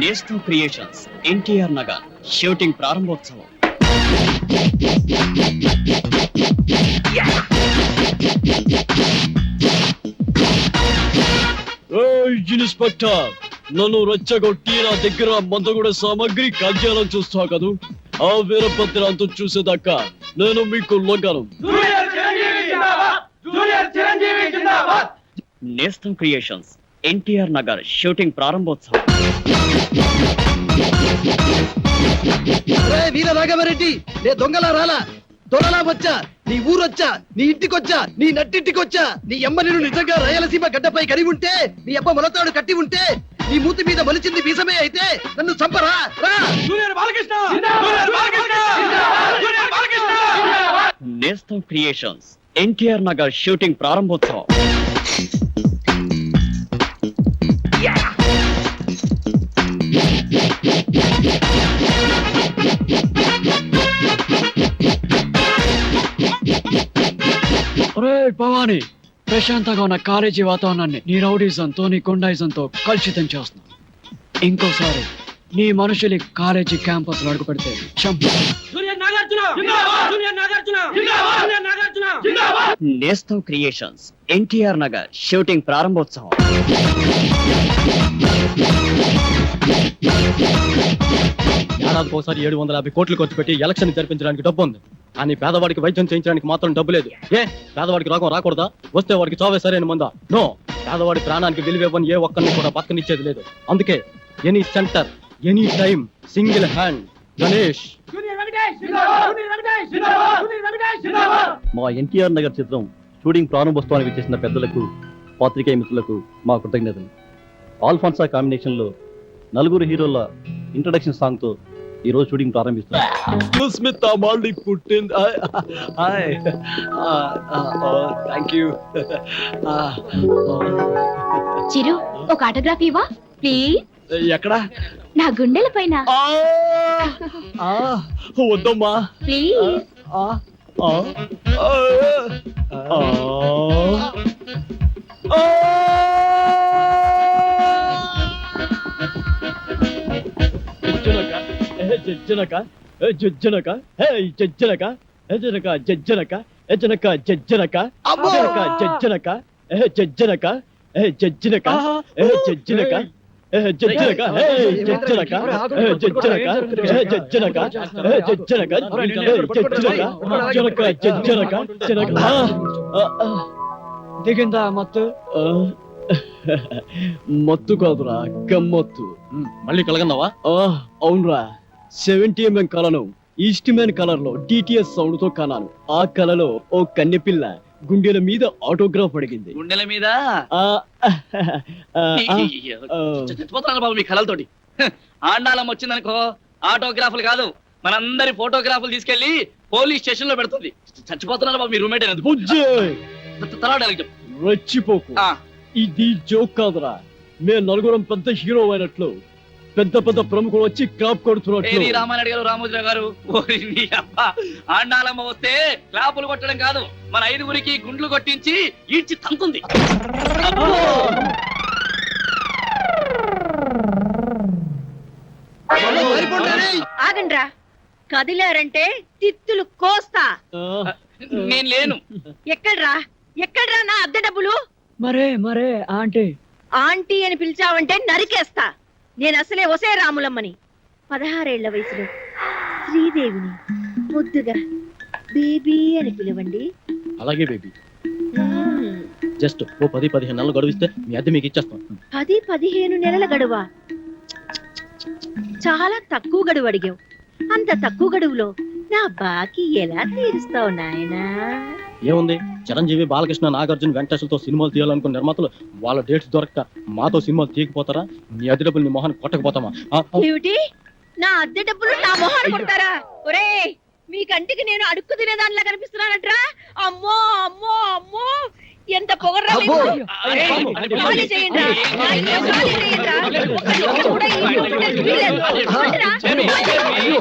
నేస్టల్ creations NTR Nagar shooting ప్రారంభోత్సవం inspector నన్ను రచ్చగొట్టి నా దగ్గర మందగూడ సామాగ్రి కాజేయాలని చూస్తావు కదూ? ఆ వీరభద్రంతో చూసేదాకా నేను మీకు లొంగను. నేస్టల్ క్రియేషన్స్. ఎన్టీఆర్ నగర్ షూటింగ్ ప్రారంభోత్సవం. వీర రాఘవరెడ్డి నే దొంగలా రాలా? దొరలా వచ్చా? నీ ఊరొచ్చా? నీ ఇంటికొచ్చా? నీ నట్టింటికొచ్చా? నీ అమ్మ నేను నిజంగా రాయలసీమ గడ్డపై కడి ఉంటే నీ అబ్బ మొలతాడు కట్టి ఉంటే నీ మూతి మీద మలిచింది బీసమే అయితే నన్ను చంపరా నేస్టల్ క్రియేషన్స్. ఎన్టీఆర్ నగర్ షూటింగ్ ప్రారంభోత్సవం. భవాని! ప్రశాంతంగా ఉన్న కాలేజీ వాతావరణాన్ని నీ రౌడీజంతో నీ గుండాయిజంతో కలుషితం చేస్తున్నావు ఇంకోసారి నీ మనుషులు కాలేజీ క్యాంపస్లో అడుగు పెడితే నేస్తం క్రియేషన్స్ ఎన్టీఆర్ నగర్ షూటింగ్ ప్రారంభోత్సవం. ఏడాదికి ఒకసారి ఏడు వందల యాభై కోట్లు ఖర్చు పెట్టి ఎలక్షన్ జరిపించడానికి డబ్బు ఉంది. కానీ పేదవాడికి వైద్యం చేయించడానికి మాత్రం డబ్బు లేదు. ఏ? పేదవాడికి రోగం రాకూడదా? వస్తే వాడికి చావే సరైన మందా? నో. పేదవాడి ప్రాణానికి విలువివ్వని ఏ ఒక్కరిని కూడా బతకనిచ్చేది లేదు. అందుకే any centre any time single hand. Ganesh. మా ఎన్టీఆర్ నగర్ చిత్రం షూటింగ్ ప్రారంభోత్సవానికి చేసిన పెద్దలకు పాత్రికేయ మిత్రులకు మా కృతజ్ఞతలు. ఆల్ఫాన్సా కాంబినేషన్లో నలుగురు హీరోల ఇంట్రడక్షన్ సాంగ్తో ఈ రోజు షూటింగ్ ప్రారంభిస్తున్నాం. స్మిత్ మళ్ళీ పుట్టింది. హాయ్. థ్యాంక్ యూ చిరు ఒక ఆటోగ్రాఫ్ ఇవ్వా. ప్లీజ్ ఎక్కడ? నా గుండెల పైన. ఆ, ఆ, వద్దమ్మా. ప్లీజ్ ఆ, జజ్జనక, ఏ జజ్జనక, ఏ జనక, జజ్జనక, ఏ జనక, జజ్జనక! జనక, జజ్జనక, ఏ జజ్జనక, ఏ జజ్జనక, ఏ జజ్జనక, ఏ జజ్జనక, జజ్జనక, జజ్జనక, జజ్జనక, ఏ జజ్జనక, జజ్జనక, జనక, జజ్జనక. దిగిందా మత్తు. మత్తు కాదురా గమ్మత్తు మళ్ళీ కలగన్నావా ఆ, అవునరా సెవెంటీ ఎంఎం కలను ఈస్ట్ మ్యాన్ కలర్లో డిటిఎస్ సౌండ్తో కనాను ఆ కలలో ఓ కన్నెపిల్ల గుండెల మీద ఆటోగ్రాఫ్ అడిగింది. గుండెల మీద? ఆ, ఆ, ఆ, ఆ. చచ్చిపోతున్నాను బాబు మీ కళలతోటి హ, ఆండాలం వచ్చిందనుకో ఆటోగ్రాఫ్లు కాదు. మనందరి ఫోటోగ్రాఫ్లు తీసుకెళ్ళి పోలీస్ స్టేషన్లో పెడుతుంది. చచ్చిపోతున్నారు బాబు మీ రూమ్మేట్ ఎందుకు బుజ్జే! తర్వాత అడిగి చెప్పు. రెచ్చిపోకు. ఆ, ఇది జోక్ కాదురా. మే నలుగురం పెద్ద హీరో అయినట్లు పెద్ద పెద్ద ప్రముఖులు వచ్చి క్లాప్ ఏరి కొడుతున్నట్లు రామానాయుడు గారు రామోజీరావు గారు? ఓరి నీ అబ్బా ఆండాలమ్మ వస్తే క్లాపులు కొట్టడం కాదు మన ఐదుగురికి గుండ్లు కొట్టించి ఈడ్చి తంతుంది. ఆగండ్రా కదిలారంటే తిత్తులు కోస్తా. నేను లేను. ఎక్కడ్రా? ఎక్కడ్రా నా అద్దె డబ్బులు? మరే మరే ఆంటీ. ఆంటీ అని పిలిచావంటే నరికేస్తా. నేను అసలే ఒసే రాములమ్మని. పదహారేళ్ళ వయసులో శ్రీదేవిని ముద్దుగా బేబీ అని పిలవండి. అలాగే బేబీ. జస్ట్ ఓ పది పదిహేను నెలలు గడువిస్తే మీ అద్దె మీకు ఇచ్చేస్తాం. పది పదిహేను నెలల గడువా? చాలా తక్కువ గడువు అడిగావు. అంత తక్కువ గడువులో నా బాకీ ఎలా తీరుస్తావు నాయనా? ఏముంది? చిరంజీవి బాలకృష్ణ నాగార్జున వెంకటేశ్వరతో సినిమాలు తీయాలనుకున్న నిర్మాతలు వాళ్ళ డేట్స్ దొరక్క మాతో సినిమాలు తీయకపోతారా? నీ అద్దె డబ్బులు నీ మొహాన్ని కొట్టకపోతామా? ఆ, ఆ, ఏమిటి? నా అద్దె డబ్బులు నా మొహాన్ని కొడతారా? ఒరే మీ కంటికి నేను అడుక్కు తినేదానిలా కనిపిస్తున్నానట్రా అమ్మో అమ్మో అమ్మో ఎంత పొగర్రా మీకు. అబ్బో! ఏయ్, ఖాళీ చేయండి రా. నా ఇల్లు ఖాళీ చేయండి రా. ఒక్క నిమిషం కూడా ఈ ఇంట్లో ఉండడానికి వీల్లేదు. రండిరా. అయ్యో,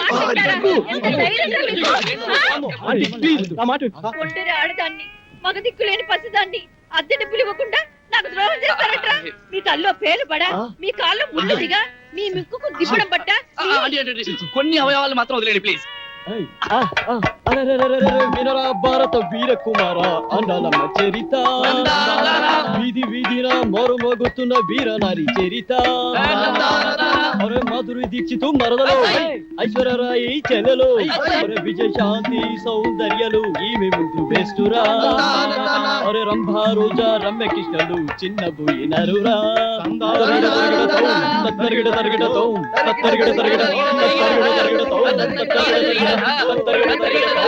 మాట్లాడారా? ఎంత ధైర్యంరా మీకు? ఆ? ఆంటీ ప్లీజ్ నా మాట విను. ఒంటరి ఆడదాన్ని మగ దిక్కులేని పసిదాన్ని అద్దె డబ్బులు ఇవ్వకుండా నాకు ద్రోహం చేస్తారట్రా మీ తల్లో పేరు పడా మీ కాళ్ళు ముళ్ళు దిగా మీ ముక్కుకు దిబ్బడం పట్ట కొన్ని అవయవాలు మాత్రం వదిలేండి ప్లీజ్ భారత వీర కుమార అండాలమ్మ చరిత వీధి వీధిన మరుమగుతున్న వీర నారి చరిత అరే మాధురి దీక్షితు మరదలు ఐశ్వర్యరాయి చెల్లెలు అరే విజయ శాంతి సౌందర్యలు ఈమె ముందు వేస్తురా అరే రంభా రోజా రమ్య కృష్ణలు చిన్న బుయి నరురా తరిగిడ తరిగిడ తరిగిడతో తరిగిడ తరిగిడ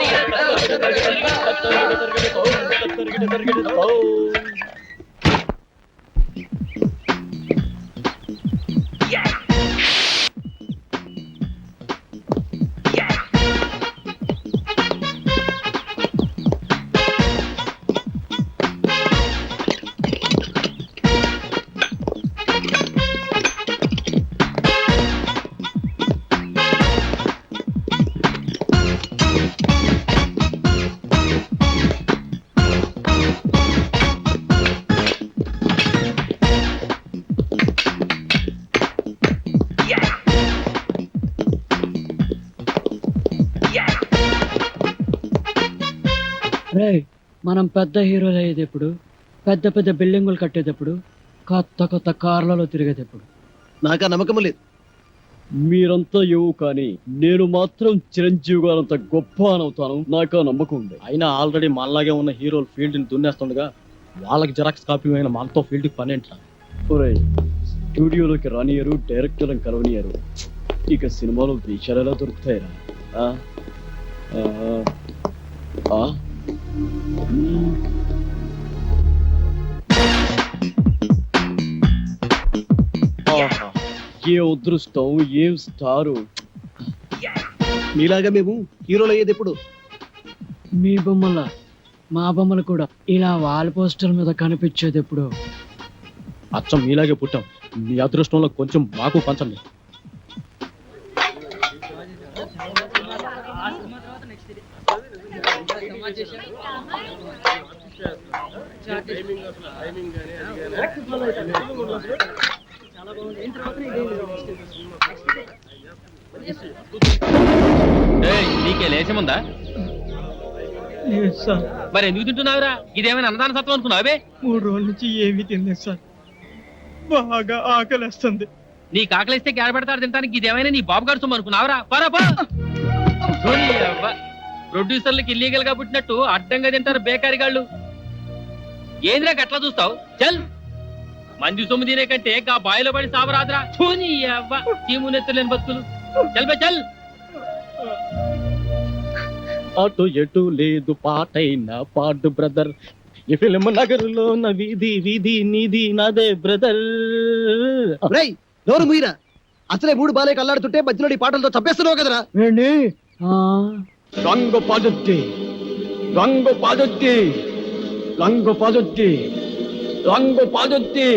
తరిగిడ తరిగిడ రే మనం పెద్ద హీరోలు అయ్యేటప్పుడు పెద్ద పెద్ద బిల్డింగులు కట్టేటప్పుడు కొత్త కొత్త కార్లలో తిరిగేటప్పుడు. నాకు ఆ నమ్మకం లేదు. మీరంతా ఏవో కానీ నేను మాత్రం చిరంజీవి గారంత గొప్ప అనవుతాను నాకు ఆ నమ్మకం ఉంది అయినా ఆల్రెడీ మనలాగే ఉన్న హీరోలు ఫీల్డ్ని దున్నేస్తుండగా వాళ్ళకి జెరాక్స్ కాపీ అయిన మనతో ఫీల్డ్కి పని ఒరేయ్ స్టూడియోలోకి రానియరు డైరెక్టర్లను కలవనియరు. ఇక సినిమాలో వేషాలు ఎలా దొరుకుతాయిరా ఏ అదృష్టం ఏం స్టారు? మీలాగా మేము హీరోలు అయ్యేది ఎప్పుడు మీ బొమ్మల మా బొమ్మలు కూడా ఇలా వాల్ పోస్టర్ మీద కనిపించేది ఎప్పుడు అచ్చం మీలాగే పుట్టాం. మీ అదృష్టంలో కొంచెం మాకు పంచండి. నీకే లేచముందా? మరి ఎందుకు తింటున్నావురా? ఇదేమైనా అన్నదాన సత్వం అనుకున్నావే మూడు రోజుల నుంచి ఏమీ తినలేదు సార్. బాగా ఆకలిస్తుంది. నీ కాకలిస్తే గ్యార పెడతారు తింటానికి ఇదేమైనా నీ బాబు గారు సొమ్ము అనుకున్నావురా? పరా పా ధోని అవ్వ. ప్రొడ్యూసర్లకి ఇల్లీగల్గా పుట్టినట్టు అడ్డంగా తింటారు బేకారి గాళ్ళు ఏంద్రా గట్లా చూస్తావు? చల్. మంది సొమ్ము తినే కంటే గా బాయిలో పడి సావరాదురా. ధోని అవ్వ చీము నెత్తలేని బతుకులు. చల్ బే చల్. అటు ఎటు లేదు పాటైన పాడు బ్రదర్. ఈ ఫిల్మ్ నగరులో ఉన్న వీధి వీధి నీది నాదే బ్రదర్. రేయ్ నోరు ముయిరా అసలే మూడు బాలే కల్లాడుతుంటే మధ్యలో ఈ పాటలతో చంపేస్తున్నావు కదరా. రంగు పాదొత్తి రంగు పాదొత్తి రంగు పాదొత్తి రంగు పాదొత్తి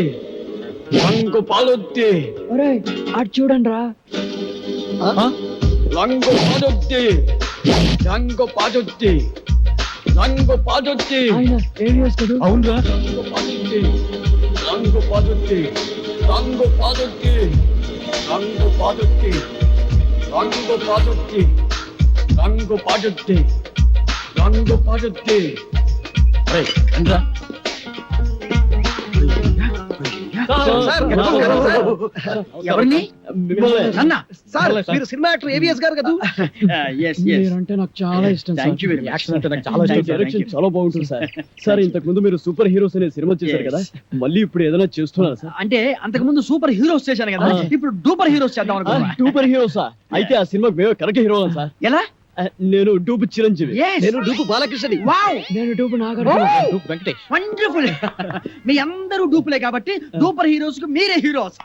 రంగు పాదొత్తి ఒరేయ్ అటు చూడండి రా రంగు పాదొత్తి రంగు పాదొత్తి రంగు పాదొత్తి ఆయన ఏం చేస్తాడు అవునరా రంగు పాదొత్తి రంగు పాదొత్తి రంగు పాదొత్తి రంగు పాదొత్తి రంగు పాదొత్తి రంగు పాదొత్తి రంగు పాదొత్తి ఎవరిని? మిమ్మల్ని. అన్న. సార్ మీరు సినిమా యాక్టర్ ఏవిఎస్ గారు కదా? మీరంటే నాకు చాలా ఇష్టం యాక్షన్ అంటే నాకు చాలా ఇష్టం సార్. డైరెక్షన్ చాలా బాగుంటుంది సార్. సార్ ఇంతకు ముందు మీరు సూపర్ హీరోస్ అనే సినిమా చేశారు కదా? మళ్ళీ ఇప్పుడు ఏదైనా చేస్తున్నారా సార్? అంటే అంతకు ముందు సూపర్ హీరోస్ చేశాను కదా. ఇప్పుడు డూపర్ హీరోస్ చేద్దాం అనుకున్నా. సూపర్ హీరోసా? అయితే ఆ సినిమాకి మేము కరెక్ట్ హీరో సార్. ఎలా? నేను డూపు చిరంజీవి. Yes. నేను డూపు బాలకృష్ణని వావ్ నేను dupe Nagarjuna dupe Venkatesh. Wonderful మీ అందరూ డూపులే కాబట్టి డూపర్ హీరోస్. కు మీరే హీరోస్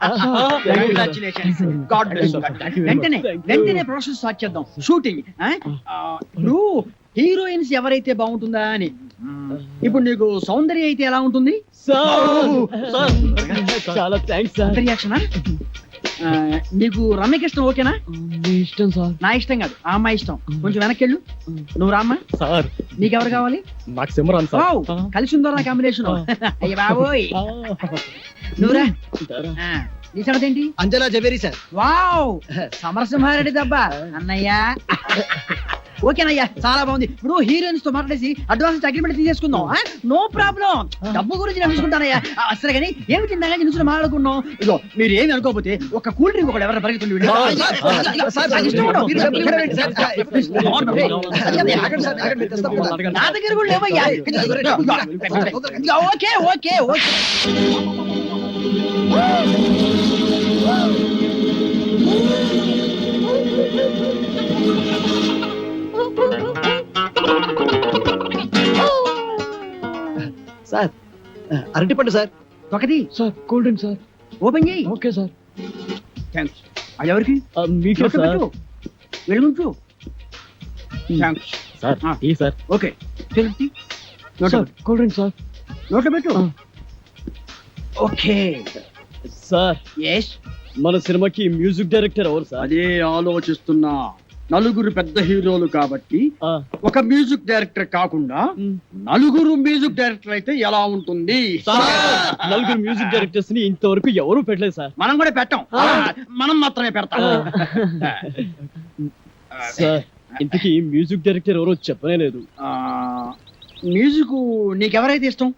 కంగ్రాచులేషన్స్ గాడ్ బ్లెస్ వెంటనే. వెంటనే ప్రాసెస్ స్టార్ట్ చేద్దాం. షూటింగ్ ఇప్పుడు హీరోయిన్స్ ఎవరైతే బాగుంటుందా అని. ఇప్పుడు నీకు సౌందర్య అయితే ఎలా ఉంటుంది? సార్. సార్. చాలా థ్యాంక్స్ సార్. రియాక్షన్ ఆ, నీకు రమ్యకృష్ణ ఓకేనా? మీ ఇష్టం సార్. నా ఇష్టం కాదు ఆ అమ్మాయి ఇష్టం. కొంచెం వెనక్కి వెళ్ళు. నువ్వు రామ్మా. సార్. నీకెవరు కావాలి? నాకు సిమరాన్ సార్. వావ్, కలిసి ఉందో నా కాంబినేషన్? అయ్య బాబోయ్. నువ్వురా ఆ, నీ సంగతి ఏంటి? అంజనా జవేరి సార్. వావ్ సమరసింహారెడ్డి దబ్బా. అన్నయ్య. ఓకేనయ్యా చాలా బాగుంది ఇప్పుడు హీరోయిన్స్తో మాట్లాడేసి అడ్వాన్స్ అగ్రిమెంట్ తీసేసుకుందాం నో ప్రాబ్లం డబ్బు గురించి నేను చూసుకుంటానయ్యా సరే కానీ ఏమి తిందా నుంచి మాట్లాడుకున్నాం ఇదో మీరు ఏమి అనుకోకపోతే ఒక కూల్ డ్రింక్ ఒకటి ఎవరు పరిగెత్తుండి వీడు. నాకు ఇష్టం ఉండవు. మీరు చెప్పండి, మీరు చెప్పండి, సార్. ఆగండి సార్, ఆగండి, తెస్తాం. నా దగ్గర కూడా లేవయ్యా ఓకే ఓకే ఓకే సార్ అరటి పండు సార్. ఒకటి sir cool drink sir. Open చేయి. Okay sir. థ్యాంక్స్ అది ఎవరికి? మీకే సార్. వెలుగుంచు థ్యాంక్స్ సార్. ఈ సార్. ఓకే. తెలుసు నోట్లో సార్ కూల్ డ్రింక్ సార్. నోట్లో పెట్టు. ఓకే. సార్. ఎస్ మన సినిమాకి మ్యూజిక్ డైరెక్టర్ ఎవరు సార్? అదే ఆలోచిస్తున్నా. నలుగురు పెద్ద హీరోలు కాబట్టి ఒక మ్యూజిక్ డైరెక్టర్ కాకుండా. నలుగురు మ్యూజిక్ డైరెక్టర్ అయితే ఎలా ఉంటుంది? సార్, నలుగురు మ్యూజిక్ డైరెక్టర్స్ని ఇంతవరకు ఎవరు పెట్టలేదు సార్. మనం కూడా పెట్టాం. మనం మాత్రమే పెడతాం. ఇంతకీ మ్యూజిక్ డైరెక్టర్ ఎవరో చెప్పనే లేదు. మ్యూజిక్ నీకెవరైతే ఇష్టం?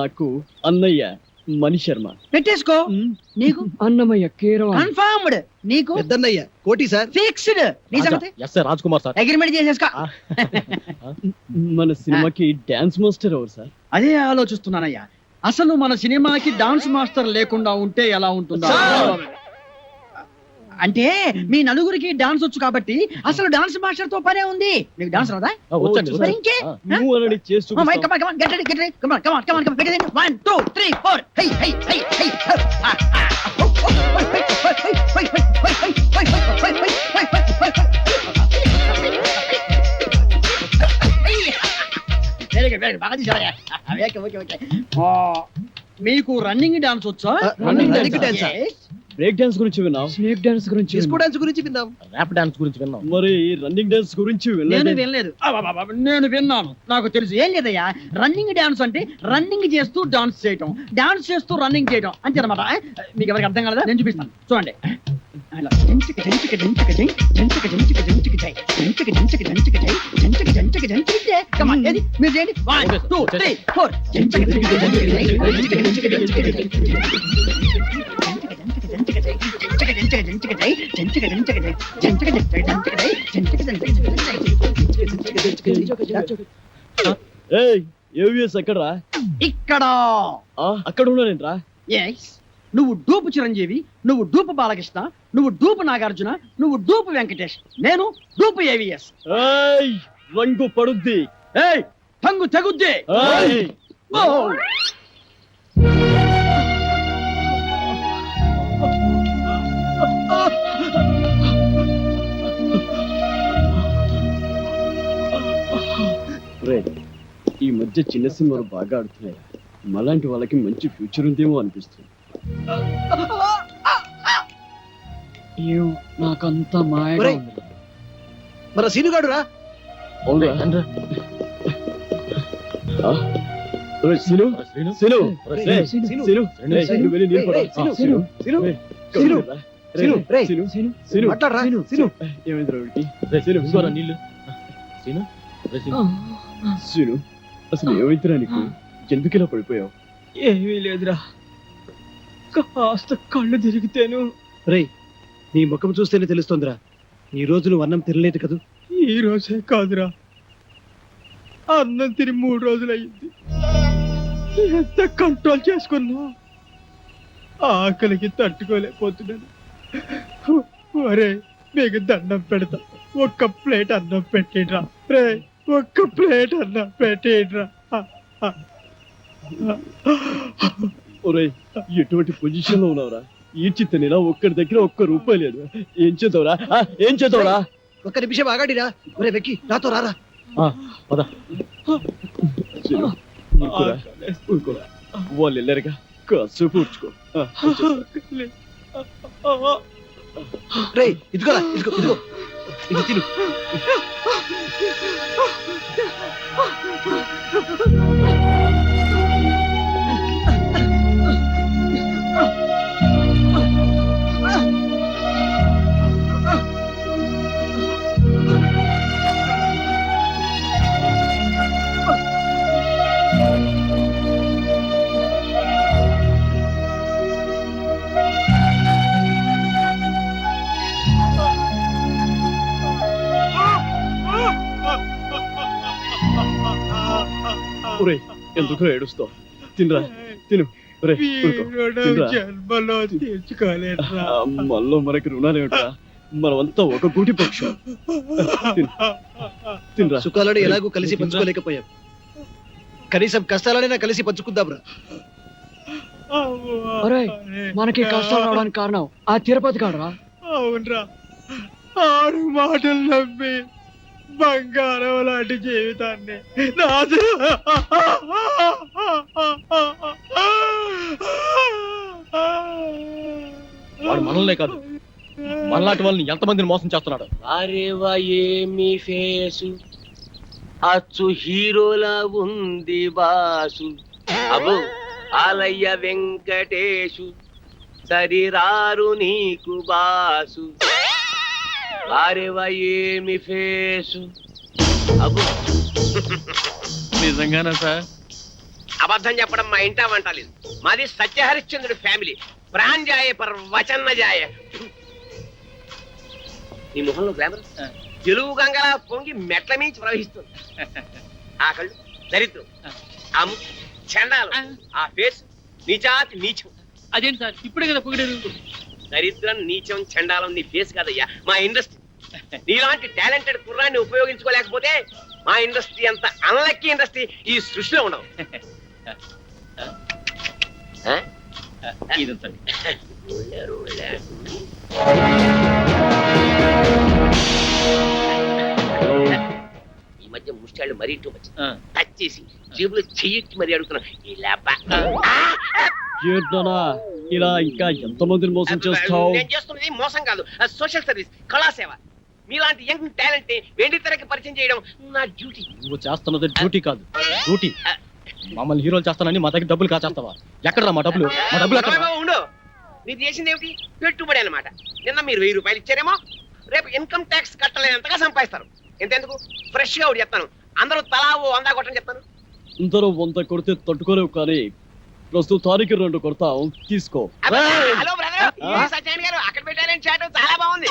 నాకు అన్నయ్య. మణి శర్మ. పెట్టేసుకో. నీకు? అన్నమయ్య కీరవ కన్ఫర్మ్డ్ నీకు? పెద్దన్నయ్య కోటి సార్. ఫిక్స్డ్. నీ సంగతి? S Raj Kumar sir. Agreement చేసేసుకో. మన సినిమాకి డాన్స్ మాస్టర్ ఎవరు సార్? అదే ఆలోచిస్తున్నానయ్యా. అసలు మన సినిమాకి డాన్స్ మాస్టర్ లేకుండా ఉంటే ఎలా ఉంటుందా అంటే మీ నలుగురికి డాన్స్ వచ్చు కాబట్టి అసలు డాన్స్ మాస్టర్తో పనే ఉంది. మీకు డాన్స్ రాదా? మీకు రన్నింగ్ డాన్స్ వచ్చా? రన్నింగ్ డాన్స్ బ్రేక్ డాన్స్ గురించి విన్నాం స్నేక్ డాన్స్ గురించి డిస్కో డాన్స్ గురించి విన్నాం ర్యాప్ డాన్స్ గురించి విన్నాం మరి రన్నింగ్ డాన్స్ గురించి నేను వినలేదు వినలేదు అబ్బబ్బబ్బ, నేను విన్నాను నాకు తెలుసు ఏం లేదయ్యా రన్నింగ్ డాన్స్ అంటే రన్నింగ్ చేస్తూ డాన్స్ చేయటం డాన్స్ చేస్తూ రన్నింగ్ చేయటం అంతే అనమాట మీకు ఎవరికి అర్థం కాలేదా నేను చూపిస్తాను చూడండి అలా జంచిక జంచిక జంచిక జై, జంచిక జంచిక జంచిక జై, జంచిక జంచిక జంచిక జై, జంచిక జంచిక జంచిక జై. Come on, ఏది? మీరు చేయండి వన్ టూ త్రీ ఫోర్ జంచిక జంచిక జంచిక జై, జంచిక జంచిక జంచిక జై. జంచిక జంచిక జంచిక జంచిక జంచిక. ఏయ్ ఏవిఎస్ ఎక్కడరా? ఇక్కడ? అక్కడ ఉన్నానేంట్రా ఎస్ నువ్వు డూపు చిరంజీవి నువ్వు డూపు బాలకృష్ణ నువ్వు డూపు నాగార్జున నువ్వు డూపు వెంకటేష్. నేను డూపు ఏవిఎస్. ఏయ్ రంగు పడుద్ది. ఏయ్ తంగు తెగుద్ది. ఏయ్. ఈ మధ్య చిన్న సినిమాలు బాగా ఆడుతున్నాయి మలాంటి వాళ్ళకి మంచి ఫ్యూచర్ ఉందేమో అనిపిస్తుంది నాకంతా మన సీను అసలు ఏమైతురా నీకు? ఎందుకు ఇలా పడిపోయావు? ఏమీ లేదురా. కాస్త కళ్ళు తిరిగితేను. రేయ్ నీ ముఖం చూస్తేనే తెలుస్తుందిరా. ఈ రోజు నువ్వు అన్నం తినలేదు కదూ? ఈ రోజే కాదురా. అన్నం తిని మూడు రోజులు అయింది ఎంత కంట్రోల్ చేసుకున్నా? ఆకలికి తట్టుకోలేకపోతున్నాను. ఒరే మీకు దండం పెడతా. ఒక్క ప్లేట్ అన్నం పెట్టేట్రా రే ఒక్క ప్లేట్ అన్నం పెట్టేట్రా ఒరేయ్ ఎటువంటి పొజిషన్లో ఉన్నావురా? ఈడ్చి తినేలా ఒక్కడి దగ్గర ఒక్క రూపాయి లేదు. ఏం చేద్దావురా? ఆ, ఏం చేద్దావురా? ఒక్క నిమిషం ఆగాడిరా. ఒరే వెక్కి నాతో రారా. సీను, ఊరుకోరా, ఊరుకోరా. వాళ్ళు వెళ్ళారుగా. కాసేపు ఊడ్చుకో ఆ, వచ్చేస్తా. రే ఇదిగోరా ఇదిగో ఇదిగో. ఇది తిను. ఒరేయ్ ఎందుకు ఏడుస్తావు. తినరా తిను. మనలో మనకి రుణాలేమిట్రా మనమంతా ఒక గూటి పక్షం. తిను. తినరా. సుఖాలని ఎలాగూ కలిసి పంచుకోలేకపోయాం. కనీసం కష్టాలనైనా కలిసి పంచుకుందాంరా. ఒరేయ్ మనకి కష్టాలు రావడానికి కారణం ఆ తిరుపతి కాడరా. అవునరా. ఆరు మాటలు నమ్మి బంగారం లాంటి జీవితాన్ని. నాశనం. వాడు మనల్నే కాదు. మనలాంటి వాళ్ళని ఎంతమందిని మోసం చేస్తున్నాడు? అరేవా ఏమి ఫేసు? అచ్చు హీరోలా ఉంది బాసు. అబో ఆలయ్య వెంకటేశు సరిరారు నీకు బాసు. ఏమి ఫేసు? అబో నిజంగానా సార్? అబద్ధం చెప్పడం మా ఇంటా వంటలేదు మాది సత్యహరిశ్చంద్రుడి ఫ్యామిలీ. ప్రాణ్జాయ పర్ వచన్న జాయ నీ మొహంలో గ్లామర్? తెలుగు గంగలా పొంగి మెట్ల మించి ప్రవహిస్తుంది. ఆ కళ్ళు దరిద్రం. ఆ. ముక్కు చండాలం. ఆ. ఫేస్ నీచాతి నీచం. అదేంటి సార్? ఇప్పుడే కదా పొగిడారు దరిద్రం నీచం చండాలం నీ ఫేస్ కాదయ్యా. మా ఇండస్ట్రీ నీలాంటి టాలెంటెడ్ కుర్రాన్ని ఉపయోగించుకోలేకపోతే మా ఇండస్ట్రీ అంత అన్లక్కీ ఇండస్ట్రీ ఈ సృష్టిలో ఉండవు? ఇదంతండి ఈ మధ్య ముష్టాళ్ళు మరీ టూ మచ్. టచ్ చేసి జేబులో చెయ్యొచ్చి మరీ అడుగుతున్నాం. ఈ లేప. ఏంటనా ఇలా ఇంకా ఎంతమందిని మోసం చేస్తావు? నేను చేస్తున్నది మోసం కాదు. సోషల్ సర్వీస్ కళాసేవ. మీలాంటి యంగ్ టాలెంట్ వెండి తెరకి పరిచయం చేయడం నా డ్యూటీ. నువ్వు చేస్తున్నది డ్యూటీ కాదు. డ్యూటీ. మమ్మల్ని హీరోలు చేస్తానని మా దగ్గర డబ్బులు కాచేస్తావా? ఎక్కడరా మా డబ్బులు? మా డబ్బులు ఎక్కడ ఉండు. మీరు చేసింది ఏమిటి? పెట్టుబడి అన్నమాట. నిన్న మీరు వెయ్యి రూపాయలు ఇచ్చారేమో రేపు ఇన్కమ్ ట్యాక్స్ కట్టలేనంతగా సంపాదిస్తారు. ఎంతెందుకు? ఫ్రెష్గా ఒకటి చెప్తాను. అందరూ తలా ఓ వందా కొట్టని చెప్తాను. అందరూ వంద కొడితే తట్టుకోలేవు కానీ ప్రస్తుతానికి రెండు కొడతాం. తీసుకో. హలో బ్రదర్ సత్యాన్ గారు అక్కడ పెట్టాలని చాట్ చాలా బాగుంది.